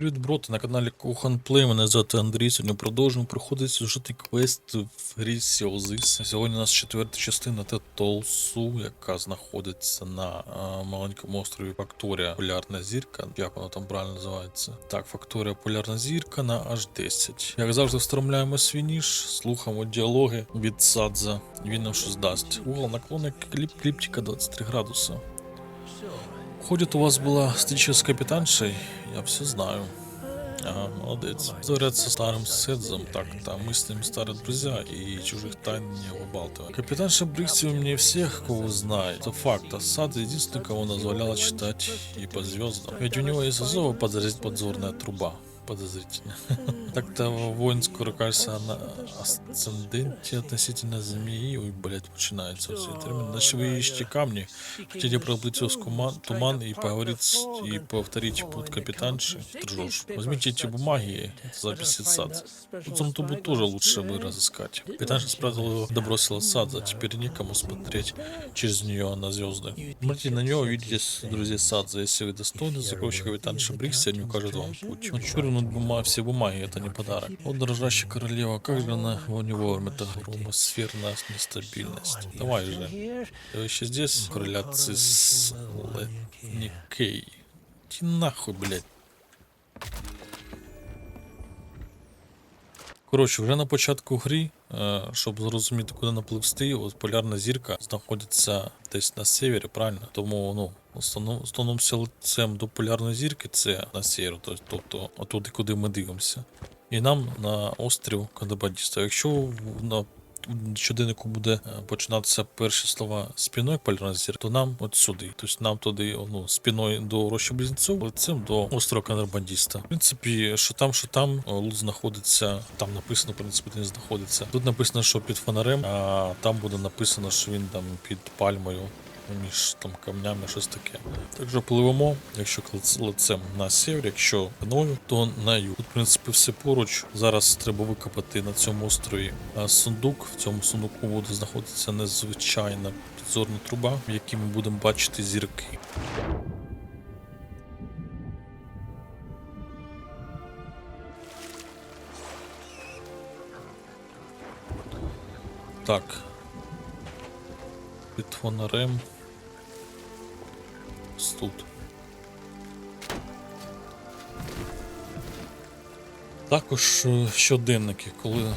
Привіт, броти, на каналі Кохан Плей. Мене звати Андрій. Сьогодні продовжуємо проходити сюжетний квест в грі Сіозис. Сьогодні у нас четверта частина Тетолсу, яка знаходиться на а, маленькому острові Факторія Полярна зірка. Як вона там правильно називається? Так, Факторія Полярна зірка на H10. Як завжди, встромляємо свій ніж, слухаємо діалоги від Садза. Він нам щось дасть. Угол наклонок кліп кліптика 23 градуса. Ходит, у вас была встреча с капитаншей, я все знаю. Ага, молодец. Говорят, со старым Седзом, так, там мы с ним старые друзья, и чужих тайн не выбалтываем. Капитанша Брикси умнее всех, кого знает. Это факт, а Сад единственный, кого назволяла читать и по звездам. Ведь у него есть особо подозрительная подзорная труба. Подозрительно. Так-то воинскую, кажется, на асценденте относительно змеи. Ой, блядь, начинается все термин. Значит, вы ищете камни, хотите проплыть сквозь туман, туман и поговорить с- и повторить путь капитанши. Тржешь. Возьмите эти бумаги, записи сад. Потом тубу тоже лучше бы разыскать. Капитанша спрятала его, добросила сад, а теперь некому смотреть через нее на звезды. Смотрите на нее, увидите, друзья, Садза. Если вы достойны сокровища капитанши Брикси, они укажут вам путь. Он чурнут бума, все бумаги, это не подарок. Вот дрожащая королева, как же она его не вовремя, это атмосферная нестабильность. Давай же. Ты еще здесь, короляцы с Никей. Иди нахуй, блядь. Коротше, вже на початку грі, е, щоб зрозуміти, куди напливсти, от полярна зірка знаходиться десь на севері, правильно? Тому ну, основним, основним селцем до полярної зірки це на север, тобто, отуди, куди ми дивимося. І нам на острів Кандабадіста. Якщо на щоденнику буде е, починатися перші слова спіною полярної зірки, то нам от сюди. Тобто нам туди ну, спіною до рощі близнеців, лицем до острова Контрабандіста. В принципі, що там, що там, е, лут знаходиться, там написано, в принципі, не знаходиться. Тут написано, що під фонарем, а там буде написано, що він там під пальмою. Між там камнями щось таке. Так що пливемо, якщо лицем на север, якщо спиною, то на юг. Тут, в принципі, все поруч. Зараз треба викопати на цьому острові сундук. В цьому сундуку буде знаходитися незвичайна підзорна труба, в якій ми будемо бачити зірки. Так. Під фонарем. Тут. Також е, щоденники, коли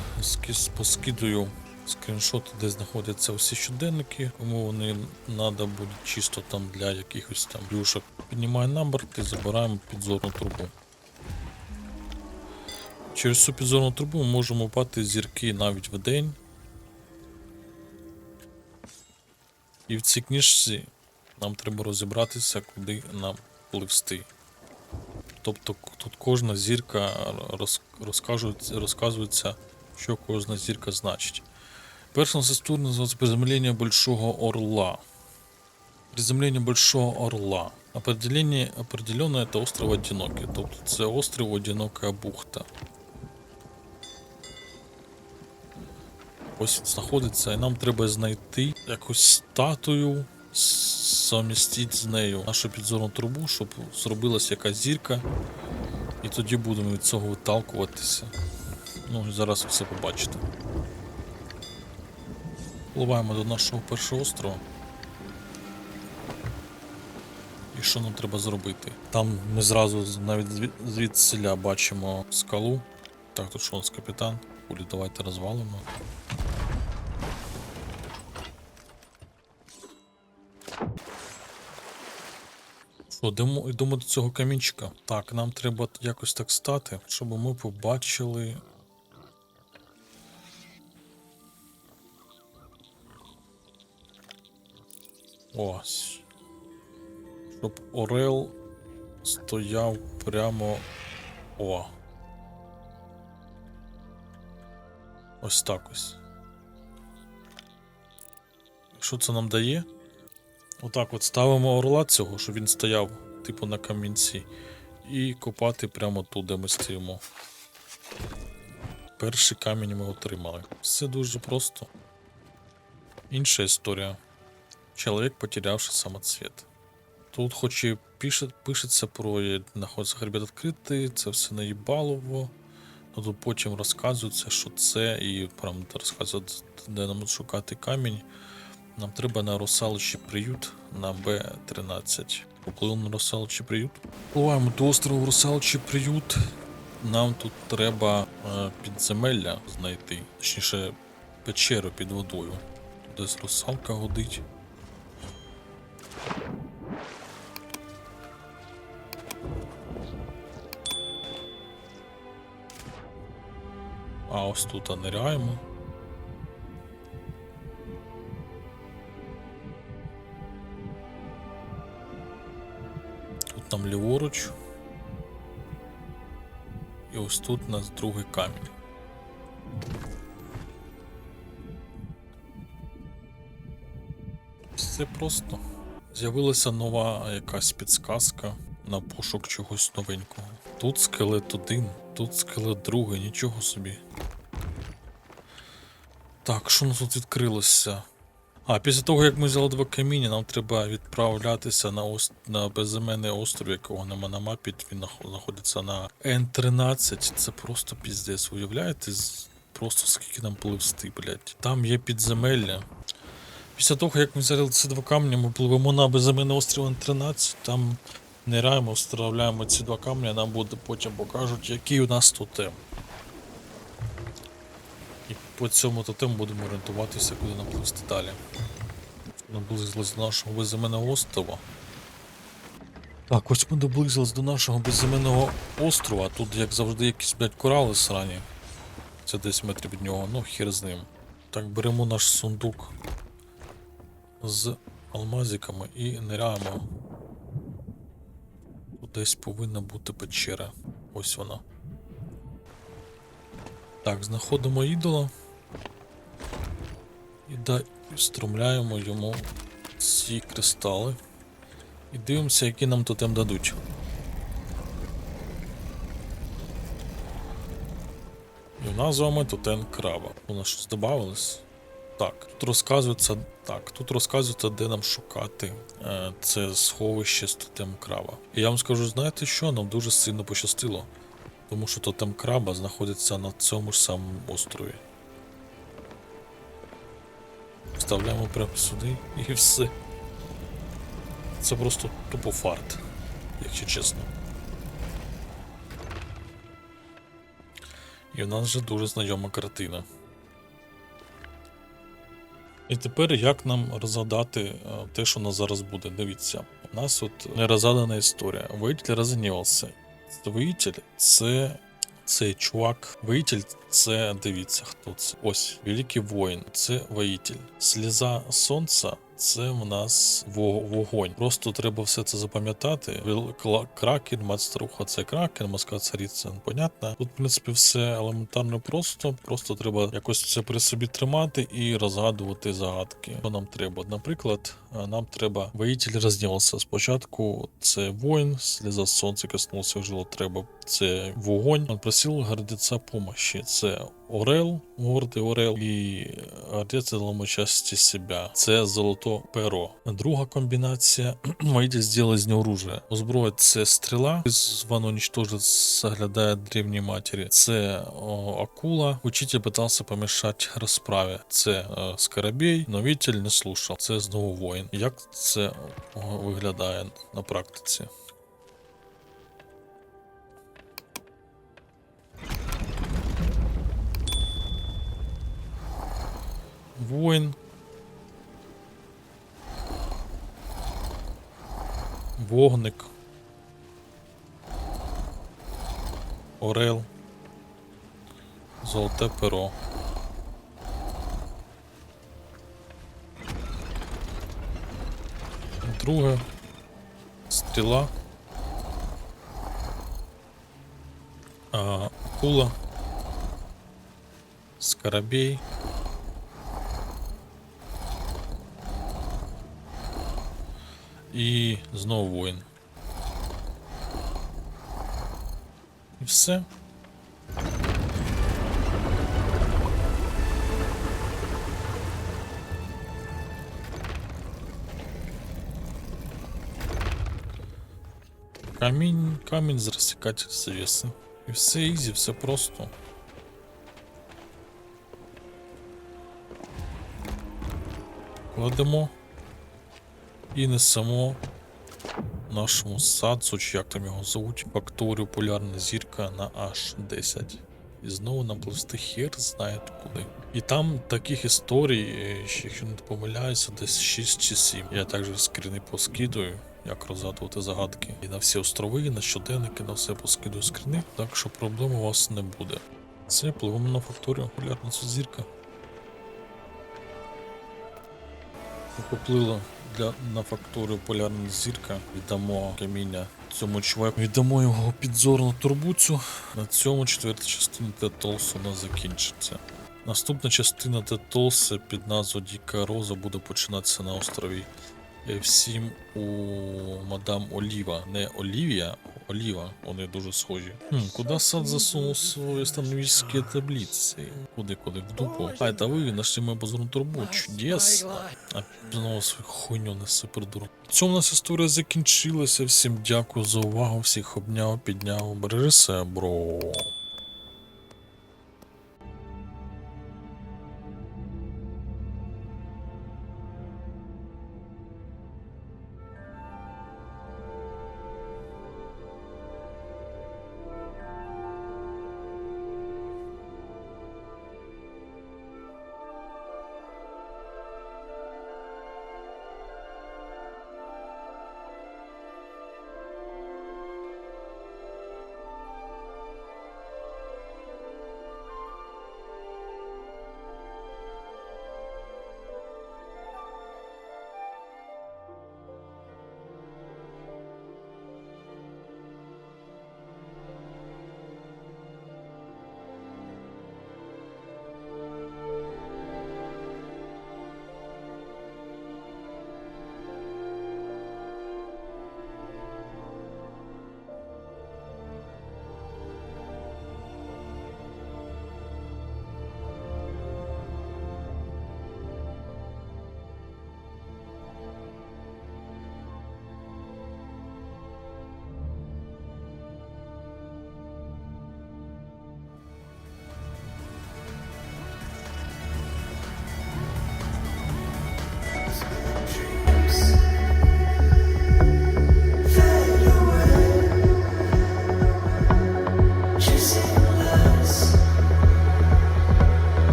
поскидую скріншоти, де знаходяться всі щоденники, кому вони треба буде чисто там для якихось там плюшок. Піднімаю намбер і забираємо підзорну трубу. Через цю підзорну трубу ми можемо бати зірки навіть в день. І в цій книжці нам треба розібратися, куди нам пливсти. Тобто тут кожна зірка роз, розказується, що кожна зірка значить. Перша сестур називається приземлення Большого Орла. Приземлення Большого Орла. Определение, определенно это остров Одинокий. Тобто це остров Одинока бухта. Ось він знаходиться, і нам треба знайти якусь статую, совмістити з нею нашу підзорну трубу, щоб зробилася якась зірка. І тоді будемо від цього виталкуватися. Ну і зараз все побачите. Пливаємо до нашого першого острова. І що нам треба зробити? Там ми зразу навіть звід- звідсиля бачимо скалу. Так, тут що у нас капітан? Кулі, давайте розвалимо. Що, йдемо, йдемо до цього камінчика. Так, нам треба якось так стати, щоб ми побачили. Ось. Щоб Орел стояв прямо. О. Ось так ось. Що це нам дає? Отак от ставимо орла цього, щоб він стояв, типу, на камінці. І копати прямо тут, де ми стоїмо. Перший камінь ми отримали. Все дуже просто. Інша історія. Чоловік, потерявши самоцвіт. Тут хоч і пише, пишеться про знаходиться хребет відкритий, це все наїбалово. Ну тут потім розказується, що це, і прям розказують, де нам шукати камінь. Нам треба на русалочий приют на Б13. Поплили на русалочий приют. Пливаємо до острову Русалочий приют. Нам тут треба е, підземелля знайти, точніше, печеру під водою. Тут Десь русалка годить. А ось тут ниряємо. Там ліворуч. І ось тут у нас другий камінь. Все просто. З'явилася нова якась підсказка на пошук чогось новенького. Тут скелет один, тут скелет другий, нічого собі. Так, що у нас тут відкрилося? А, після того, як ми взяли два каміння, нам треба відправлятися на, ос... на безіменний острів, якого нема на мапі. Він знаходиться на N13. Це просто піздець. Уявляєте? Просто скільки нам пливсти, блядь. Там є підземелля. Після того, як ми взяли ці два камні, ми пливемо на безіменний острів N13, там нираємо, вставляємо ці два камні, нам буде потім покажуть, який у нас тотем. І по цьому тотему будемо орієнтуватися, куди нам плисти далі. Наблизились до нашого безіменного острова. Так, ось ми доблизились до нашого безіменного острова. Тут, як завжди, якісь, блядь, корали срані. Це десь метрів від нього, ну хір з ним. Так, беремо наш сундук з алмазиками і ниряємо. Тут десь повинна бути печера. Ось вона. Так, знаходимо ідола. І да, і встромляємо йому ці кристали. І дивимося, які нам тотем дадуть. І в нас з вами тотем краба. У нас щось додавалось? Так, тут розказується. Так, тут розказується, де нам шукати е, це сховище з тотем краба. І я вам скажу, знаєте що? Нам дуже сильно пощастило. Тому що тотем краба знаходиться на цьому ж самому острові. Вставляємо прямо сюди і все. Це просто тупо фарт, якщо чесно. І в нас вже дуже знайома картина. І тепер як нам розгадати е, те, що у нас зараз буде? Дивіться, у нас от нерозгадана історія. Воїтель розгнівався. Воїтель це цей чувак. Воїтель це дивіться, хто це. Ось, великий воїн, це воїтель. Сліза сонця. Це в нас вогонь. Просто треба все це запам'ятати. Кракен, мать старуха, це кракен, морська цариця. ну, Понятно. Тут, в принципі, все елементарно просто. Просто треба якось це при собі тримати і розгадувати загадки. Що нам треба? Наприклад, нам треба воїтель розділився. Спочатку це воїн, сліза сонця коснулся жило треба. Це вогонь. Он просив гордеця помощи. Це Орел, гордий Орел, і гордець зламу часті себя. Це золото перо. Друга комбінація Воїтель зробили з нього оружие. Озброя це стріла, воно нічтожить заглядає древній матері. Це о, акула. Учитель пытался помешати розправі. Це е, скарабей, но Вітель не слушав. Це знову воїн. Як це о, виглядає на практиці? Воїн. Вогник. Орел. Золоте перо. Друге. Стріла. Акула. Скарабей. І знову воїн. І все. Камінь, камінь з розсікатель завіси. І все ізі, все просто. Кладемо І несемо нашому садсу, чи як там його звуть, факторію полярна зірка на H10. І знову нам плисти хер знає куди. І там таких історій, е, якщо не помиляюся, десь 6 чи 7. Я також скріни поскидую, як розгадувати загадки. І на всі острови, і на щоденники, на все поскидую скріни, так що проблем у вас не буде. Це пливемо на факторію полярна зірка. Поплила для на фактури полярна зірка. Віддамо каміння цьому чуваку. Віддамо його підзорну турбуцю. На цьому четверта частина Тетолсу у нас закінчиться. Наступна частина Тетолси під назвою Діка Роза буде починатися на острові F7 у мадам Оліва. Не Олівія, Оліва. Вони дуже схожі. Хм, куди сад засунув свої астрономічні таблиці? Куди, куди? В дупу. А, это ви нашли мою позорну турбу. Чудесно. А знову свою хуйню несе придурок. Цьому нас історія закінчилася. Всім дякую за увагу. Всіх обняв, підняв. Бережи бро.